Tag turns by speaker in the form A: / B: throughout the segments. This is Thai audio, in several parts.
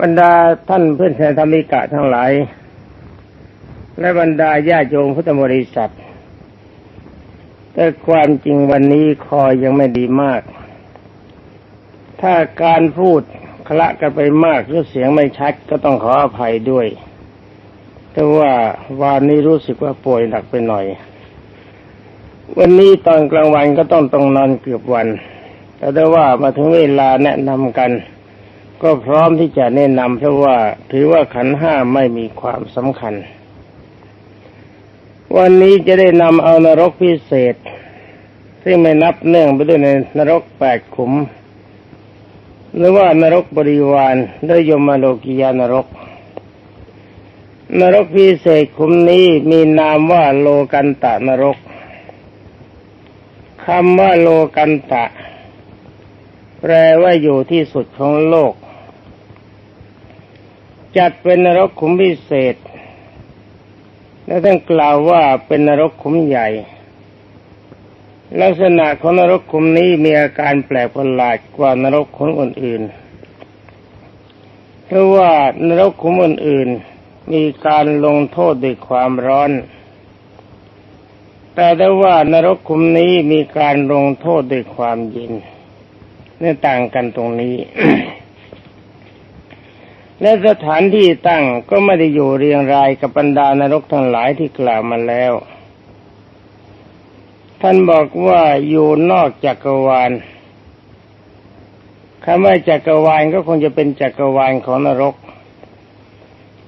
A: บรรดาท่านเพื่อนแสนธรรมิกะทั้งหลาย และบรรดาญาโยมพุทธบริษัท แต่ความจริงวันนี้คอยยังไม่ดีมาก ถ้าการพูดคละกันไปมากหรือเสียงไม่ชัดก็ต้องขออภัยด้วยแต่ว่าวันนี้รู้สึกว่าป่วยหนักไปหน่อย วันนี้ตอนกลางวันก็ต้องต้องนอนเกือบวัน แต่ได้ว่ามาถึงเวลาแนะนำกัน ก็พร้อมที่จะแนะนำเพราะว่าถือว่าขันห้าไม่มีความสำคัญ วันนี้จะได้นำเอานรกพิเศษ ซึ่งไม่นับเนื่องไปด้วยในนรกแปดขุม หรือว่านรกบริวารด้วยยมโลกิยานรก นรกพิเศษขุมนี้มีนามว่าโลกันตะนรกคำว่าโลกันตะ แปลว่าอยู่ที่สุดของโลก จัดเป็นนรกขุมพิเศษ และท่านกล่าวว่าเป็นนรกขุมใหญ่ ลักษณะของนรกขุมนี้มีอาการแปลกประหลาดกว่านรกขุมอื่นๆเพราะว่านรกขุมอื่นๆมีการลงโทษด้วยความร้อน แต่ได้ว่านรกขุมนี้มีการลงโทษด้วยความเย็นนี่ต่างกันตรงนี้ และสถานที่ตั้งก็ไม่ได้อยู่เรียงรายกับบรรดานรกทั้งหลายที่กล่าวมาแล้ว ท่านบอกว่าอยู่นอกจักรวาลคำว่าจักรวาลก็คงจะเป็นจักรวาลของนรก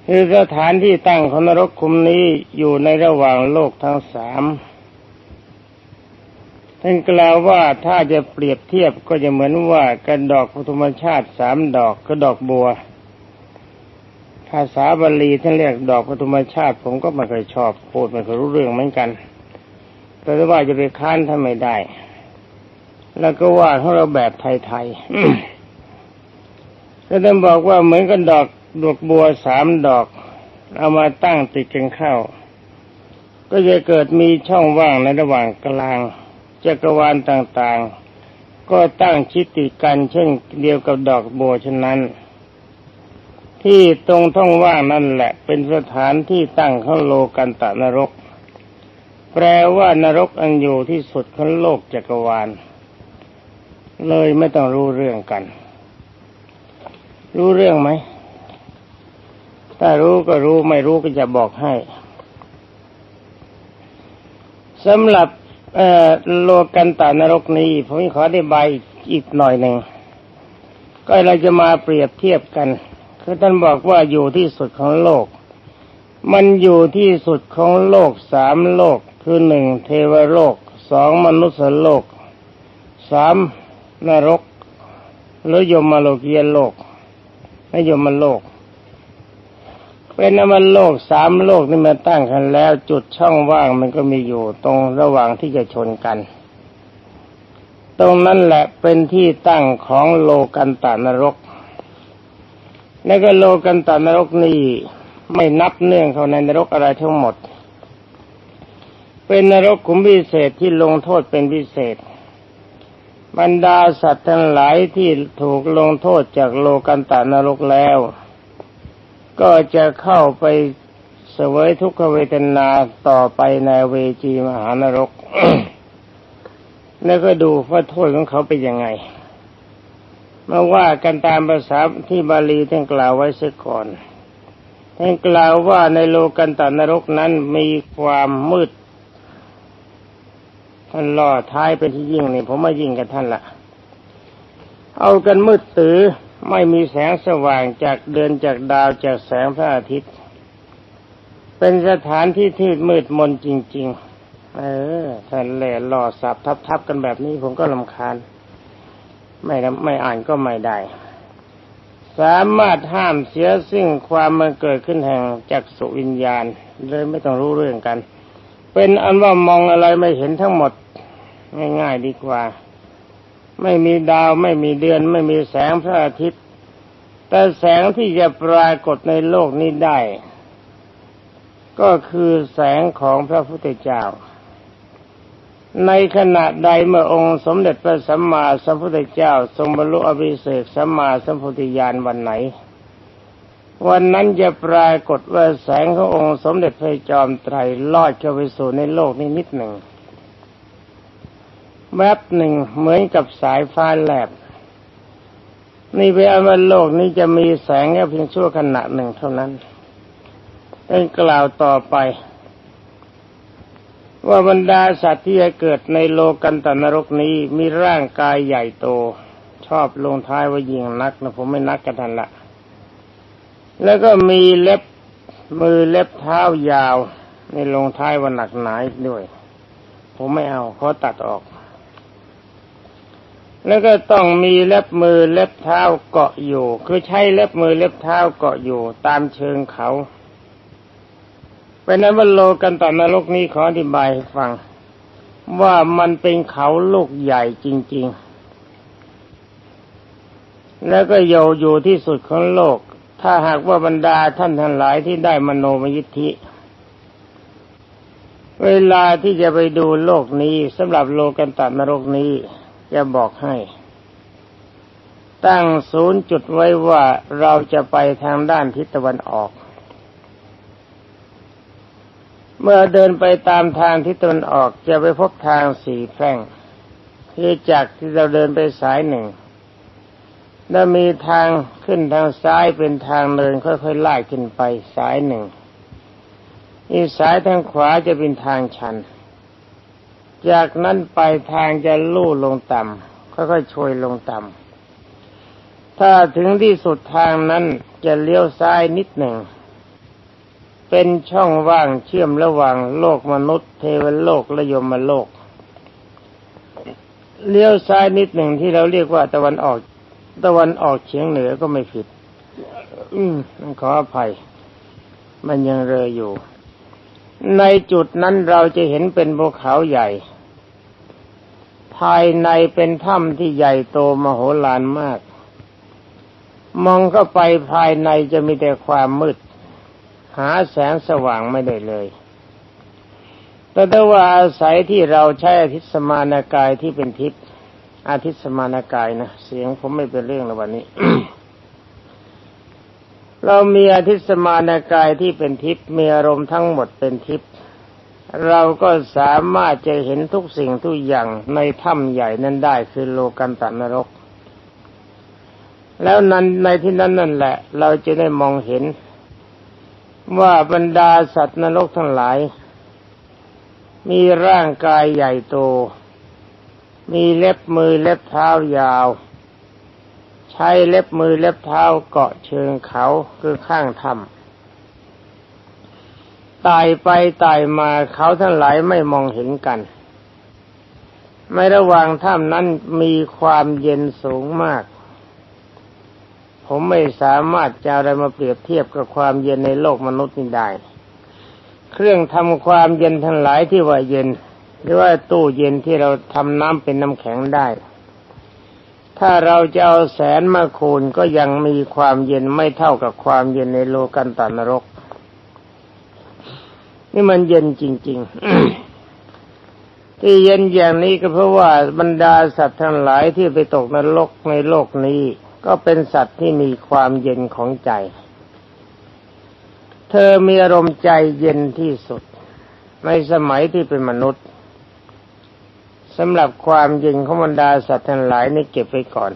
A: คือสถานที่ตั้งของนรกคุมนี้อยู่ในระหว่างโลกทั้งสามท่านกล่าวว่าถ้าจะเปรียบเทียบก็จะเหมือนว่ากระดอกพุทธมชาติสามดอกก็ดอกบัว ภาษาบาลีท่านเรียกดอกพุทธมชาติ ผมก็ไม่เคยชอบพูดไม่เคยรู้เรื่องเหมือนกันแต่ว่าจะไปค้านท่านไม่ได้ แล้วก็ว่าของเราแบบไทยๆแล้วท่านบอกว่าเหมือนกันดอกดอกบัวสามดอก เอามาตั้งติดกันเข้า ก็จะเกิดมีช่องว่างในระหว่างกลางจักรวาลต่างๆ ก็ตั้งชิดติดกันเช่นเดียวกับดอกบัวฉะนั้น ที่ตรงท่องว่างนั่นแหละ เป็นสถานที่ตั้งของโลกันตะนรก แปลว่านรกอันอยู่ที่สุดของโลกจักรวาล เลยไม่ต้องรู้เรื่องกัน รู้เรื่องไหมถ้ารู้ก็รู้ไม่รู้ก็จะบอกให้สำหรับโลกันตานรกนี้ผมขอได้ใบอีกหน่อยหนึ่งก็เราจะมาเปรียบเทียบกัน คือท่านบอกว่าอยู่ที่สุดของโลก มันอยู่ที่สุดของโลกสามโลก คือหนึ่งเทวโลกสองมนุษยโลกสามนรกหรือยมโลกียโลกไม่ยมโลก เป็นนมันโลกสามโลกนี่มาตั้งกันแล้ว จุดช่องว่างมันก็มีอยู่ตรงระหว่างที่จะชนกัน ตรงนั้นแหละเป็นที่ตั้งของโลกันตานรก แล้วก็โลกันตานรกนี่ไม่นับเนื่องเขาในนรกอะไรทั้งหมด เป็นนรกขุมพิเศษที่ลงโทษเป็นพิเศษ บรรดาสัตว์ทั้งหลายที่ถูกลงโทษจากโลกันตานรกแล้ว ก็จะเข้าไปเสวยทุกขเวทนาต่อไปในเวจีมหานรก แล้วก็ดูว่าโทษของเขาเป็นยังไง มาว่ากันตามภาษาที่บาลีท่านกล่าวไว้เสียก่อนท่านกล่าวว่าในโลกันตานรกนั้นมีความมืดท่านล่อท้ายเป็นที่ยิ่งนี่ผมไมายิ่งกับท่านละเอากันมืดตื้อไม่มีแสงสว่างจากเดือนจากดาวจากแสงพระอาทิตย์ เป็นสถานที่ที่มืดมนจริง ๆ เออท่านแหล่หล่อสับทับๆกันแบบนี้ผมก็ลำคาญ ไม่ไม่อ่านก็ไม่ได้ สามารถห้ามเสียซึ่งความมันเกิดขึ้นแห่งจักสุวิญญาณ เลยไม่ต้องรู้เรื่องกัน เป็นอันว่ามองอะไรไม่เห็นทั้งหมด ง่ายๆดีกว่า ไม่มีดาวไม่มีเดือน ไม่มีแสงพระอาทิตย์ แต่แสงที่จะปรากฏในโลกนี้ได้ ก็คือแสงของพระพุทธเจ้า ในขณะใดเมื่อองค์สมเด็จพระสัมมาสัมพุทธเจ้า ทรงบรรลุอภิเศกสัมมาสัมพุทธญาณวันไหน วันนั้นจะปรากฏว่าแสงขององค์สมเด็จพระจอมไตรลอดเข้าไปสู่ในโลกนี้นิดหนึ่งแวบหนึ่งเหมือนกับสายฟ้าแลบ นี่เป็นอันว่าโลกนี้จะมีแสงแค่เพียงชั่วขณะหนึ่งเท่านั้นเป็นกล่าวต่อไป ว่าบรรดาสัตว์ที่จะเกิดในโลกันตนรกนี้มีร่างกายใหญ่โต ชอบลงท้ายว่ายิงนักนะผมไม่นักกันทันละ แล้วก็มีเล็บมือเล็บเท้ายาว ในลงท้ายว่าหนักหนาด้วย ผมไม่เอาเขาตัดออก แล้วก็ต้องมีเล็บมือเล็บเท้าเกาะอยู่ คือใช้เล็บมือเล็บเท้าเกาะอยู่ ตามเชิงเขา เป็นนั้นว่าโลกันตานรกนี้ขออธิบายให้ฟัง ว่ามันเป็นเขาลูกใหญ่จริง ๆ แล้วก็โยอยู่ที่สุดของโลก ถ้าหากว่าบรรดาท่านทั้งหลายที่ได้มโนมยิทธิ เวลาที่จะไปดูโลกนี้สำหรับโลกันตานรกนี้จะบอกให้ ตั้งศูนย์จุดไว้ว่าเราจะไปทางด้านทิศตะวันออก เมื่อเดินไปตามทางทิศตนออกจะไปพบทางสี่แพร่งคือจากที่เราเดินไปสายหนึ่ง แล้วมีทางขึ้นทางซ้ายเป็นทางเดินค่อยๆไล่ขึ้นไปสายหนึ่งอีสายทางขวาจะเป็นทางชัน จากนั้นไปทางจะลู่ลงต่ำค่อยๆช่วยลงต่ำถ้าถึงที่สุดทางนั้นจะเลี้ยวซ้ายนิดหนึ่ง เป็นช่องว่างเชื่อมระหว่างโลกมนุษย์ เทวโลกและยมโลก เลี้ยวซ้ายนิดหนึ่งที่เราเรียกว่าตะวันออก ตะวันออกเฉียงเหนือก็ไม่ผิด อืมขออภัย มันยังเรออยู่ ในจุดนั้นเราจะเห็นเป็นภูเขาใหญ่ ภายในเป็นถ้ำที่ใหญ่โตมโหฬารมาก มองเข้าไปภายในจะมีแต่ความมืด หาแสงสว่างไม่ได้เลย แต่ถ้าว่าอาศัยที่เราใช้อาทิตย์สมานากายที่เป็นทิพย์อาทิตย์สมานากายนะเสียงผมไม่เป็นเรื่องในวันนี้ เรามีอาทิตย์สมานากายที่เป็นทิพย์มีอารมณ์ทั้งหมดเป็นทิพย์เราก็สามารถจะเห็นทุกสิ่งทุกอย่างในถ้ำใหญ่นั้นได้คือโลกันตนรก แล้วนั้นในที่นั้นนั่นแหละ เราจะได้มองเห็น ว่าบรรดาสัตว์นรกทั้งหลาย มีร่างกายใหญ่โต มีเล็บมือเล็บเท้ายาว ใช้เล็บมือเล็บเท้าเกาะเชิงเขาคือข้างถ้ำตายไปตายมาเขาทั้งหลายไม่มองเห็นกัน ไม่ระหว่างถ้ำนั้นมีความเย็นสูงมาก ผมไม่สามารถจะอะไรมาเปรียบเทียบกับความเย็นในโลกมนุษย์นี้ได้ เครื่องทำความเย็นทั้งหลายที่ว่าเย็น หรือว่าตู้เย็นที่เราทำน้ำเป็นน้ำแข็งได้ ถ้าเราจะเอาแสนมาคูณก็ยังมีความเย็นไม่เท่ากับความเย็นในโลกันตานรก นี่มันเย็นจริง ๆที่เย็นอย่างนี้ก็เพราะว่าบรรดาสัตว์ทั้งหลายที่ไปตกนรกในโลกนี้ ก็เป็นสัตว์ที่มีความเย็นของใจ เธอมีอารมณ์ใจเย็นที่สุด ในสมัยที่เป็นมนุษย์สำหรับความเย็นของบรรดาสัตว์ทั้งหลายนี่เก็บไว้ก่อน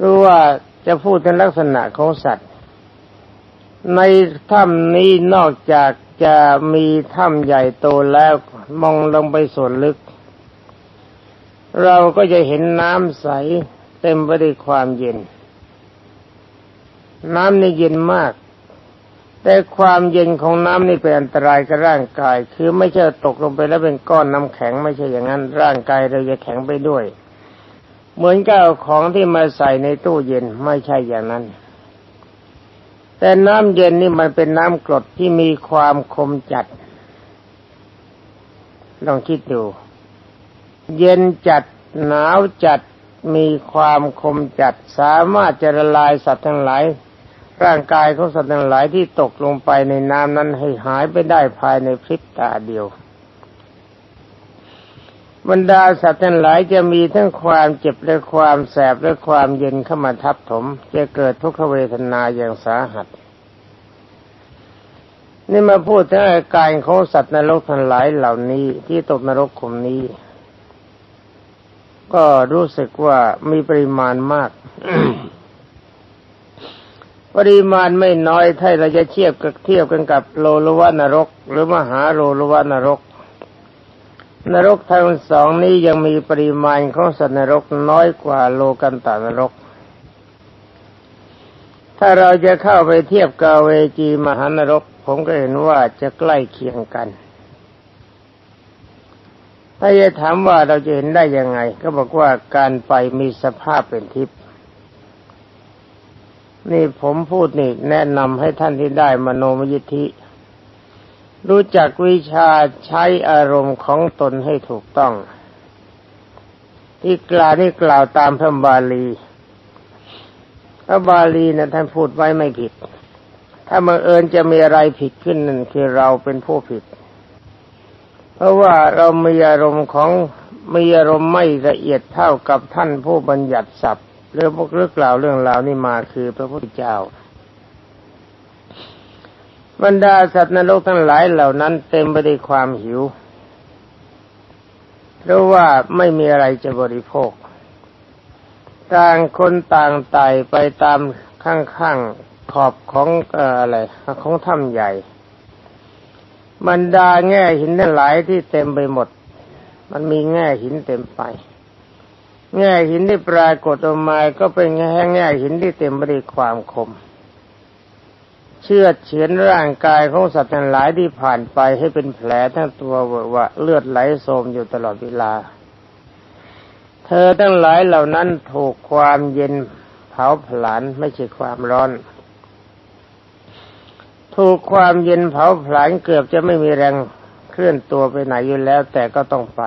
A: รู้ว่าจะพูดในลักษณะของสัตว์ ในถ้ำนี้นอกจากจะมีถ้ำใหญ่โตแล้วมองลงไปส่วนลึก เราก็จะเห็นน้ำใส เต็มไปด้วยความเย็น น้ำนี่เย็นมาก แต่ความเย็นของน้ำนี่เป็นอันตรายกับร่างกาย คือไม่ใช่ตกลงไปแล้วเป็นก้อนน้ำแข็งไม่ใช่อย่างนั้น ร่างกายเราจะแข็งไปด้วย เหมือนกับเอาของที่มาใส่ในตู้เย็นไม่ใช่อย่างนั้น แต่น้ำเย็นนี่มันเป็นน้ำกรดที่มีความคมจัด ลองคิดดู เย็นจัดหนาวจัด มีความคมจัดสามารถจะละลายสัตว์ทั้งหลาย ร่างกายของสัตว์ทั้งหลายที่ตกลงไปในน้ำนั้นให้หายไปได้ภายในพริบตาเดียวบรรดาสัตว์ทั้งหลายจะมีทั้งความเจ็บและความแสบและความเย็นเข้ามาทับถม จะเกิดทุกขเวทนาอย่างสาหัส นี่มาพูดถึงอาการของสัตว์นรกทั้งหลายเหล่านี้ที่ตกนรกขุมนี้ ก็รู้สึกว่ามีปริมาณมาก ปริมาณไม่น้อยถ้าเราจะเทียบกับเทียบกันกับโลลวานรก หรือมหาโลลวานรก นรกทั้งสองนี้ยังมีปริมาณของสัตว์นรกน้อยกว่าโลกันตานรก ถ้าเราจะเข้าไปเทียบกับเวจีมหานรก ผมก็เห็นว่าจะใกล้เคียงกัน ถ้าจะถามว่าเราจะเห็นได้ยังไง ก็บอกว่าการไปมีสภาพเป็นทิพย์นี่ผมพูดนี่แนะนำให้ท่านที่ได้มโนมยิทธิ รู้จักวิชาใช้อารมณ์ของตนให้ถูกต้อง ที่กล่าวนี่กล่าวตามพระบาลีพระบาลีนะท่านพูดไว้ไม่ผิด ถ้าบังเอิญจะมีอะไรผิดขึ้นนั่นคือเราเป็นผู้ผิด เพราะว่าเรามีอารมณ์ของมีอารมณ์ไม่ละเอียดเท่ากับท่านผู้บัญญัติศัพท์เรื่องพวกเรื่องกล่าวเรื่องราวนี่มาคือพระพุทธเจ้า บรรดาสัตว์นรกทั้งหลายเหล่านั้นเต็มไปด้วยความหิวเพราะว่าไม่มีอะไรจะบริโภค ต่างคนต่างไต่ไปตามข้างๆขอบของออะไรของถ้ำใหญ่ บรรดาแง่หินทั้งหลายที่เต็มไปหมด มันมีแง่หินเต็มไป แง่หินที่ปรากฏออกมาก็เป็นแง่แง่หินที่เต็มไปด้วยความคม เชื่อเฉือนร่างกายของสัตว์ทั้งหลายที่ผ่านไปให้เป็นแผลทั้งตัวเวอะวะเลือดไหลโสมอยู่ตลอดเวลา เธอทั้งหลายเหล่านั้นถูกความเย็นเผาผลาญไม่ใช่ความร้อน ถูกความเย็นเผาผลาญเกือบจะไม่มีแรงเคลื่อนตัวไปไหนอยู่แล้ว แต่ก็ต้องไป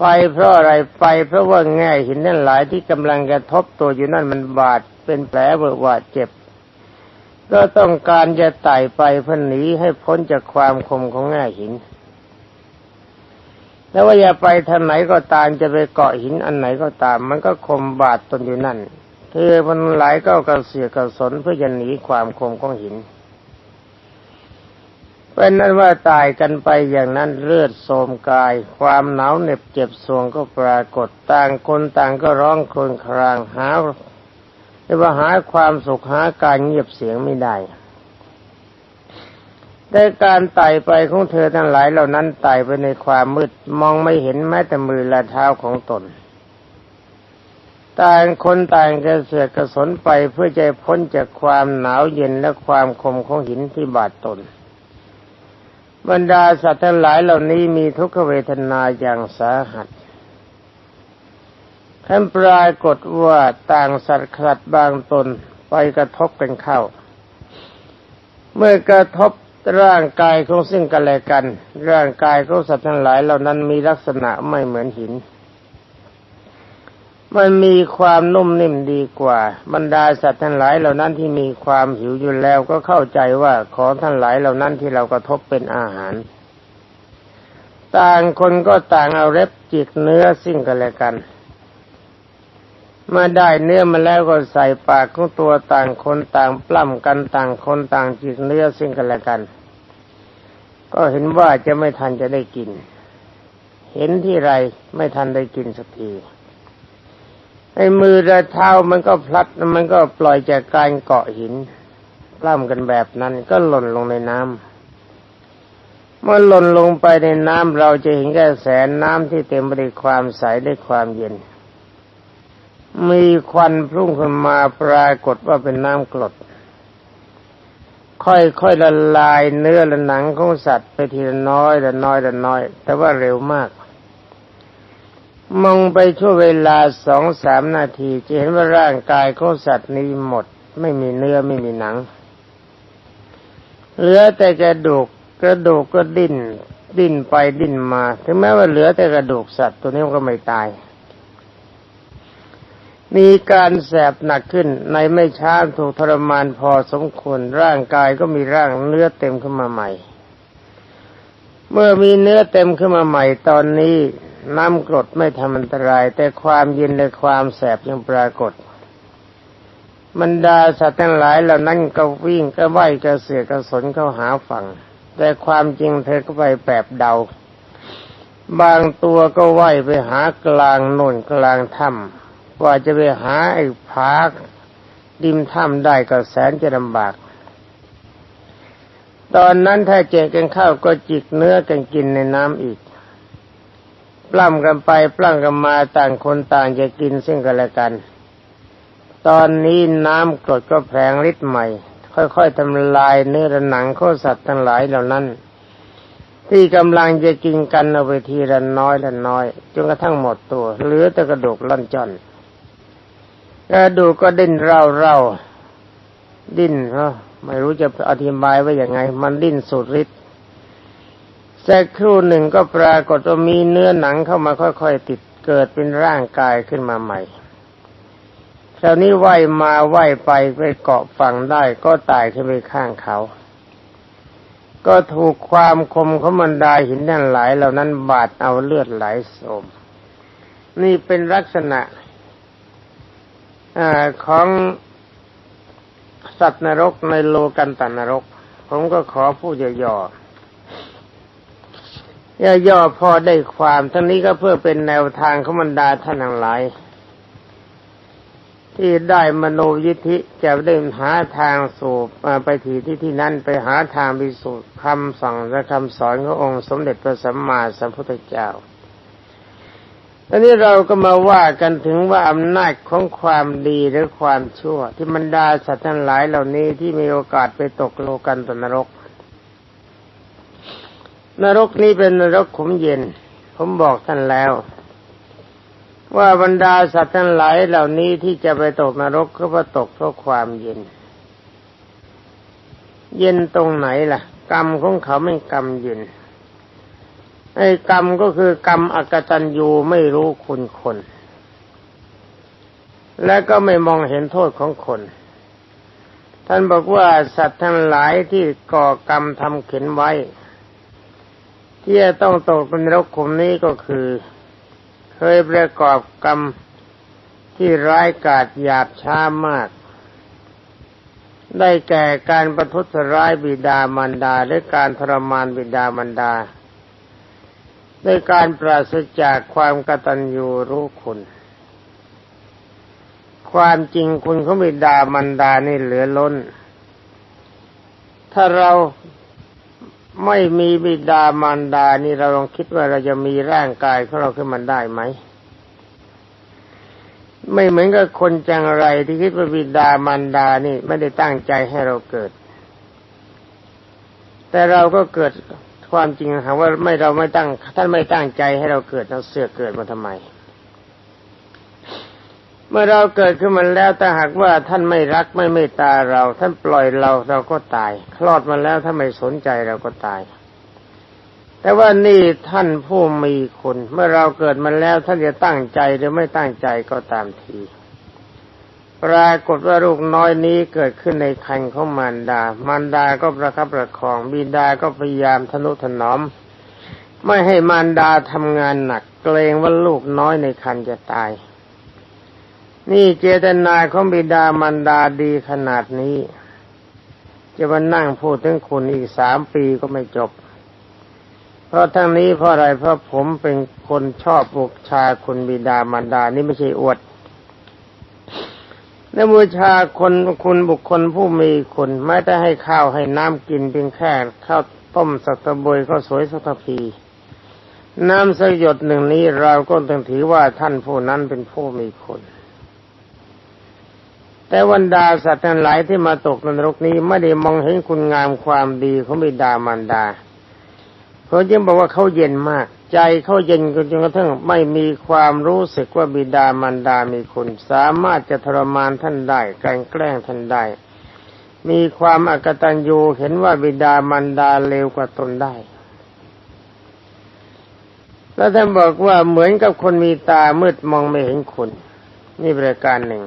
A: ไปเพราะอะไรไปเพราะว่าแง่หินนั่นหลายที่กำลังกระทบตัวอยู่นั่นมันบาดเป็นแผลเวอะหวะเจ็บ ก็ต้องการจะไต่ไปเพื่อหนีให้พ้นจากความคมของแง่หิน แล้วว่าอย่าไปทางไหนก็ตามจะไปเกาะหินอันไหนก็ตาม มันก็คมบาดตนอยู่นั่น เธอมันหลายก็กระเสียกระสนเพื่อจะหนีความคมของหินเป็นนั้นว่าตายกันไปอย่างนั้นเลือดโสมกาย ความหนาวเหน็บเจ็บสวงก็ปรากฏต่างคนต่างก็ร้องครวญครางหาเรียกว่าหาความสุขหาการเงียบเสียงไม่ได้ได้การไต่ไปของเธอทั้งหลายเหล่านั้นไต่ไปในความมืดมองไม่เห็นแม้แต่มือและเท้าของตน ต่างคนต่างกระเสือกกระสนไปเพื่อจะพ้นจากความหนาวเย็นและความคมของหินที่บาดตน บรรดาสัตว์ทั้งหลายเหล่านี้มีทุกขเวทนาอย่างสาหัสท่านปรากฏว่าต่างสัตว์ขัดบางตนไปกระทบกันเข้า เมื่อกระทบร่างกายของซึ่งกันและกัน ร่างกายของสัตว์ทั้งหลายเหล่านั้นมีลักษณะไม่เหมือนหิน มันมีความนุ่มนิ่มดีกว่า บรรดาสัตว์ทั้งหลายเหล่านั้นที่มีความหิวอยู่แล้วก็เข้าใจว่าของทั้งหลายเหล่านั้นที่เรากระทบเป็นอาหาร ต่างคนก็ต่างเอาเล็บจิกเนื้อซึ่งกันและกัน เมื่อได้เนื้อมาแล้วก็ใส่ปากของตัวต่างคนต่างปล้ำกันต่างคนต่างจิกเนื้อซึ่งกันและกัน ก็เห็นว่าจะไม่ทันจะได้กิน เห็นที่ไรไม่ทันได้กินสักที ไอ้มือและเท้ามันก็พลัดมันก็ปล่อยจากการเกาะหินปล้ำกันแบบนั้นก็หล่นลงในน้ำเมื่อหล่นลงไปในน้ำเราจะเห็นแค่แสนน้ำที่เต็มไปด้วยความใสด้วยความเย็น มีควันพุ่งขึ้นมาปรากฏว่าเป็นน้ำกรด ค่อยๆละลายเนื้อและหนังของสัตว์ไปทีละน้อยละน้อยละน้อย แต่ว่าเร็วมาก มองไปช่วเวลาสองสามนาทีจะเห็นว่าร่างกายของสัตว์นี้หมด ไม่มีเนื้อไม่มีหนัง เหลือแต่กระดูกกระดูกก็ดิ้น ดิ้นไปดิ้นมา ถึงแม้ว่าเหลือแต่กระดูกสัตว์ตัวนี้ก็ไม่ตาย มีการแสบหนักขึ้นในไม่ช้าถูกทรมานพอสมควรร่างกายก็มีร่างเนื้อเต็มขึ้นมาใหม่ เมื่อมีเนื้อเต็มขึ้นมาใหม่ตอนนี้ น้ำกรดไม่ทำอันตราย แต่ความเย็นและความแสบยังปรากฏบรรดาสัตว์ทั้งหลายเหล่านั้นก็วิ่งก็ว่ายก็เสือกระสนเข้าหาฝั่ง แต่ความจริงเธอก็ไปแปบเดา บางตัวก็ว่ายไปหากลางโน่นกลางถ้ำกว่าจะไปหาไอ้ผาดิมถ้ำได้ก็แสนจะลำบาก ตอนนั้นถ้าเจอกันเข้าก็จิกเนื้อกันกินในน้ำอีก ปล้ำกันไปปล้ำกันมาต่างคนต่างจะกินซึ่งกันและกัน ตอนนี้น้ำกรดก็แผลงฤทธิ์ใหม่ ค่อยๆทำลายเนื้อหนังข้อสัตว์ทั้งหลายเหล่านั้น ที่กำลังจะกินกันเอาไปทีละน้อยละน้อยจนกระทั่งหมดตัวเหลือแต่กระดูกล่อนจอนกระดูกก็ดิ้นเร่าเร่าดิ้นเนาะไม่รู้จะอธิบายว่าอย่างไง มันดิ้นสุดฤทธิ์ สักครู่หนึ่งก็ปรากฏว่ามีเนื้อหนังเข้ามาค่อยๆติดเกิดเป็นร่างกายขึ้นมาใหม่คราวนี้ว่ายมาว่ายไปไปเกาะฝั่งได้ก็ตายขึ้นไปข้างเขา ก็ถูกความคมของมันดาหินทั้งหลายเหล่านั้นบาดเอาเลือดไหลโสม นี่เป็นลักษณะอของสัตว์นรกในโลกันตนรก ผมก็ขอพูดย่อๆ ย่อๆพอได้ความ ทั้งนี้ก็เพื่อเป็นแนวทางของบรรดาท่านทั้งหลาย ที่ได้มโนยิธิจะได้หาทางสู่ไปที่ที่ที่นั้นไปหาทางพิสูจน์คำสั่งและคำสอนขององค์สมเด็จพระสัมมาสัมพุทธเจ้าอันนี้เราก็มาว่ากันถึงว่าอำนาจของความดีหรือความชั่ว ที่บรรดาสัตว์ทั้งหลายเหล่านี้ที่มีโอกาสไปตกโลกันตนรก นรกนี้เป็นนรกขุมเย็น ผมบอกท่านแล้ว ว่าบรรดาสัตว์ทั้งหลายเหล่านี้ที่จะไปตกนรกก็เพราะตกเพราะความเย็น เย็นตรงไหนล่ะ กรรมของเขาไม่กรรมเย็นไอ้กรรมก็คือกรรมอกตัญญูไม่รู้คุณคน และก็ไม่มองเห็นโทษของคน ท่านบอกว่าสัตว์ทั้งหลายที่ก่อกรรมทำเข็นไว้ ที่จะต้องตกเป็นรกขุมนี้ก็คือ เคยประกอบกรรมที่ร้ายกาจหยาบช้ามาก ได้แก่การประทุษร้ายบิดามารดาและการทรมานบิดามารดาด้วยการปราศจากความกตัญญูรู้คุณ ความจริงคุณเขาบิดามันดานี่เหลือล้น ถ้าเรา ไม่มีบิดามารดานี่เราลองคิดว่าเราจะมีร่างกายของเราขึ้นมาได้ไหม ไม่เหมือนกับคนจังไรที่คิดว่าบิดามารดานี่ไม่ได้ตั้งใจให้เราเกิด แต่เราก็เกิดความจริงหาว่าไม่เราไม่ตั้งท่านไม่ตั้งใจให้เราเกิดเราเสือกเกิดมาทำไม เมื่อเราเกิดขึ้นมาแล้วแต่หากว่าท่านไม่รักไม่เมตตาเรา ท่านปล่อยเราเราก็ตาย คลอดมาแล้วถ้าไม่สนใจเราก็ตาย แต่ว่านี่ท่านผู้มีคุณ เมื่อเราเกิดมาแล้วท่านจะตั้งใจหรือไม่ตั้งใจก็ตามทีปรากฏว่าลูกน้อยนี้เกิดขึ้นในคันของมารดา มารดาก็ประคับประคอง บิดาก็พยายามทนุถนอม ไม่ให้มารดาทำงานหนัก เกรงว่าลูกน้อยในคันจะตาย นี่เจตนาของบิดามารดาดีขนาดนี้ จะมานั่งพูดถึงคุณอีกสามปีก็ไม่จบ เพราะทั้งนี้เพราะอะไรเพราะผมเป็นคนชอบบุกชาคุณบิดามารดานี่ไม่ใช่อวดและบูชาคนคุณบุคคลผู้มีคุณไม่ได้ให้ข้าวให้น้ำกินเพียงแค่ข้าวต้มสัตบวยข้าวสวยสัตพีน้ำสยดหนึ่งนี้เราก็ต้องถือว่าท่านผู้นั้นเป็นผู้มีคุณ แต่วันดาสัตว์ทั้งหลายที่มาตกนรกนี้ไม่ได้มองเห็นคุณงามความดีของบิดามารดาเขาจึงบอกว่าเขาเย็นมาก ใจเขาเย็นจนกระทั่งไม่มีความรู้สึกว่าบิดามารดามีคุณ สามารถจะทรมานท่านได้การแกล้งท่านได้ มีความอกตัญญูเห็นว่าบิดามารดาเลวกว่าตนได้แล้วท่านบอกว่าเหมือนกับคนมีตามืดมองไม่เห็นคุณ นี่บริการหนึ่ง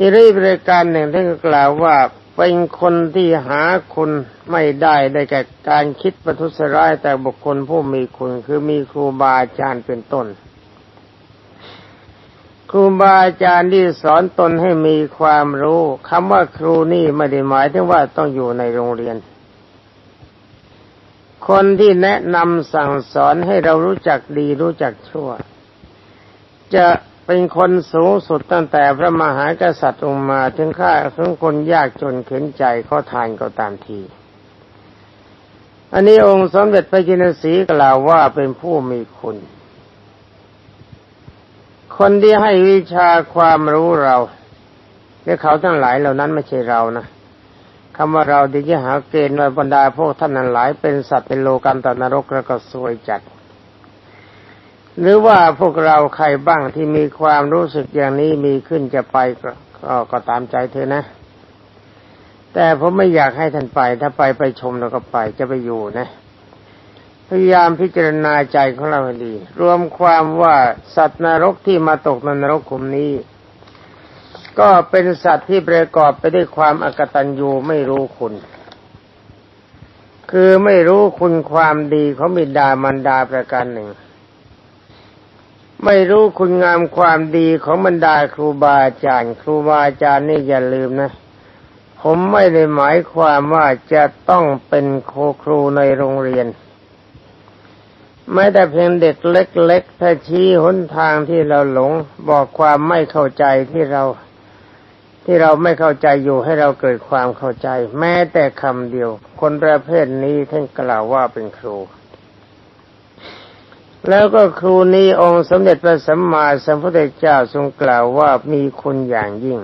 A: อีกบริการหนึ่งท่านก็กล่าวว่าเป็นคนที่หาคุณไม่ได้ได้แก่การคิดประทุษร้ายแต่บุคคลผู้มีคุณคือมีครูบาอาจารย์เป็นต้น ครูบาอาจารย์ที่สอนตนให้มีความรู้คำว่าครูนี่ไม่ได้หมายถึงว่าต้องอยู่ในโรงเรียน คนที่แนะนำสั่งสอนให้เรารู้จักดีรู้จักชั่ว จะ เป็นคนสูงสุดตั้งแต่พระมหากษัตริย์ลงมาถึงข้าถึงคนยากจนเข็นใจเขาทานก็ตามที อันนี้องค์สมเด็จพระจินสีกล่าวว่าเป็นผู้มีคุณ คนที่ให้วิชาความรู้เราเนี่ยเขาทั้งหลายเหล่านั้นไม่ใช่เรานะคำว่าเราดีจะหาเกณฑ์ว่าบรรดาพวกท่านนั้นหลายเป็นสัตว์เป็นโลกันตนรกแล้วก็สวยจัด หรือว่าพวกเราใครบ้างที่มีความรู้สึกอย่างนี้มีขึ้นจะไปก็ก็ตามใจเธอนะ แต่ผมไม่อยากให้ท่านไป ถ้าไปไปชมแล้วก็ไปจะไปอยู่นะ พยายามพิจารณาใจของเราให้ดี รวมความว่าสัตว์นรกที่มาตกนรกขุมนี้ ก็เป็นสัตว์ที่ประกอบไปด้วยความอกตัญญูไม่รู้คุณคือไม่รู้คุณความดีของบิดามารดาประการหนึ่ง ไม่รู้คุณงามความดีของบรรดาครูบาอาจารย์ ครูบาอาจารย์นี่อย่าลืมนะ ผมไม่ได้หมายความว่าจะต้องเป็นโครูครูในโรงเรียนไม่แต่เพียงเด็กเล็กๆถ้าชี้หนทางที่เราหลง บอกความไม่เข้าใจที่เรา ที่เราไม่เข้าใจอยู่ให้เราเกิดความเข้าใจ แม้แต่คำเดียว คนประเภทนี้ท่านกล่าวว่าเป็นครู แล้วก็ครูนี้องค์สมเด็จพระสัมมาสัมพุทธเจ้าทรงกล่าวว่ามีคุณอย่างยิ่ง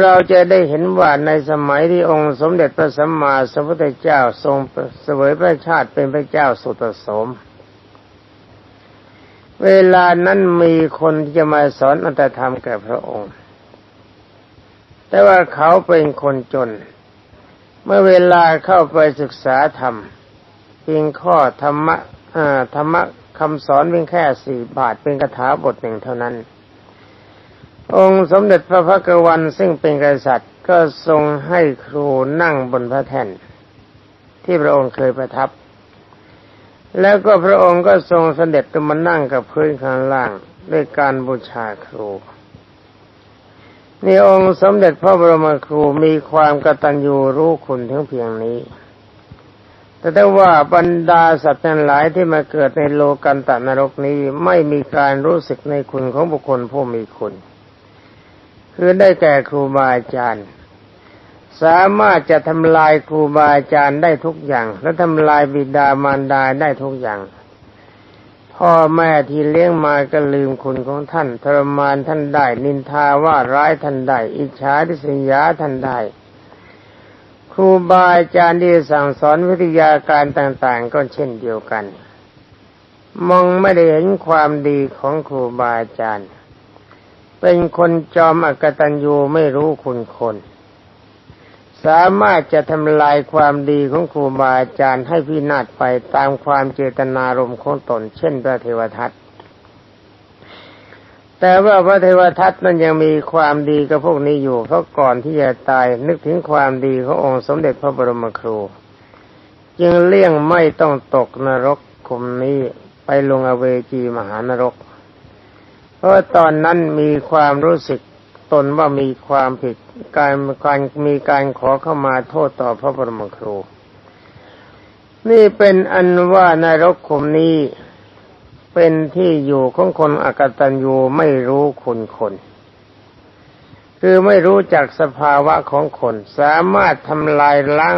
A: เราจะได้เห็นว่าในสมัยที่องค์สมเด็จพระสัมมาสัมพุทธเจ้าทรงเสวยพระชาติเป็นพระเจ้าสุตโสม เวลานั้นมีคนที่จะมาสอนอัตธรรมแก่พระองค์ แต่ว่าเขาเป็นคนจน เมื่อเวลาเข้าไปศึกษาธรรมเพียงข้อธรรมะ ธรรมะคำสอนเพียงแค่สี่บาทเป็นคาถาบทหนึ่งเท่านั้น องค์สมเด็จพระพักวันซึ่งเป็นกษัตริย์ก็ทรงให้ครูนั่งบนพระแท่น ที่พระองค์เคยประทับ แล้วก็พระองค์ก็ทรงเสด็จมานั่งกับพื้นข้างล่างด้วยการบูชาครูนี่องค์สมเด็จพระบรมครูมีความกตัญญูรู้คุณทั้งเพียงนี้ แต่ถ้าว่าบรรดาสัตว์ทั้งหลายที่มาเกิดในโลกันตนรกนี้ไม่มีการรู้สึกในคุณของบุคคลผู้มีคุณ คือได้แก่ครูบาอาจารย์ สามารถจะทำลายครูบาอาจารย์ได้ทุกอย่าง และทำลายบิดามารดาได้ทุกอย่าง พ่อแม่ที่เลี้ยงมาก็ลืมคุณของท่านทรมานท่านได้ นินทาว่าร้ายท่านได้อิจฉาทิษยาท่านได้ รูบาอาจารย์ที่สั่งสอนวิทยาการต่างๆ ก็เช่นเดียวกัน มองไม่ได้เห็นความดีของครูบาอาจารย์ เป็นคนจอมอกตัญญูไม่รู้คุณคน สามารถจะทำลายความดีของครูบาอาจารย์ให้พินาศไปตามความเจตนารมณ์ของตน เช่นพระเทวทัต แต่ว่าพระเทวทัตนั้นยังมีความดีกับพวกนี้อยู่ เพราะก่อนที่จะตายนึกถึงความดีขององค์สมเด็จพระบรมครู จึงเลี่ยงไม่ต้องตกนรกคุมนี้ไปลงอเวจีมหานรก เพราะตอนนั้นมีความรู้สึกตนว่ามีความผิดการการมีการขอเข้ามาโทษต่อพระบรมครู นี่เป็นอันว่านรกขุมนี้ เป็นที่อยู่ของคนอกตัญญูไม่รู้คุณคน คือไม่รู้จักสภาวะของคน สามารถทำลายล้าง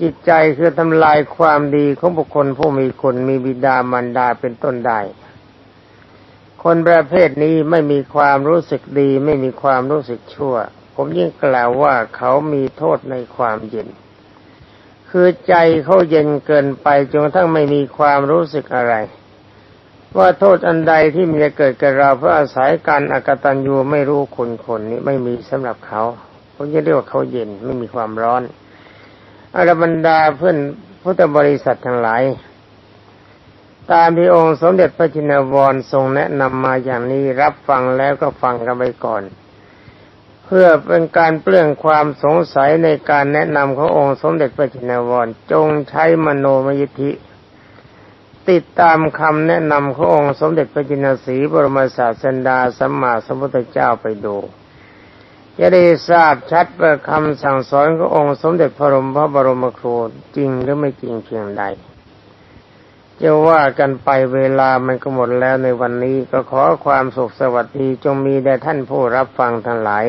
A: จิตใจคือทำลายความดีของบุคคลผู้มีคุณมีบิดามารดาเป็นต้นได้ คนประเภทนี้ไม่มีความรู้สึกดี ไม่มีความรู้สึกชั่ว ผมยิ่งกล่าวว่าเขามีโทษในความเย็น คือใจเขาเย็นเกินไปจนกระทั่งไม่มีความรู้สึกอะไร ว่าโทษอันใดที่มันจะเกิดกับเราเพราะอาศัยการอากตันยูไม่รู้คุณคนนี้ไม่มีสำหรับเขาผมจะเรียกว่าเขาเย็นไม่มีความร้อนอรบรรดาเพื่อนพุทธบริษัททั้งหลาย ตามที่องค์สมเด็จพระจินวรทรงแนะนำมาอย่างนี้รับฟังแล้วก็ฟังกันไปก่อน เพื่อเป็นการเปลื้องความสงสัยในการแนะนำขององค์สมเด็จพระจินวรจงใช้มโนมยิทธิ ติดตามคำแนะนำขององค์สมเด็จพระจินสีบรมศาสดาสัมมาสัมพุทธเจ้าไปดูจะได้ทราบชัดว่าคำสั่งสอนขององค์สมเด็จพระบรมพระบรมครูจริงหรือไม่จริงเพียงใดจะว่ากันไปเวลามันก็หมดแล้วในวันนี้ก็ขอความสุขสวัสดีจงมีแด่ท่านผู้รับฟังทั้งหลาย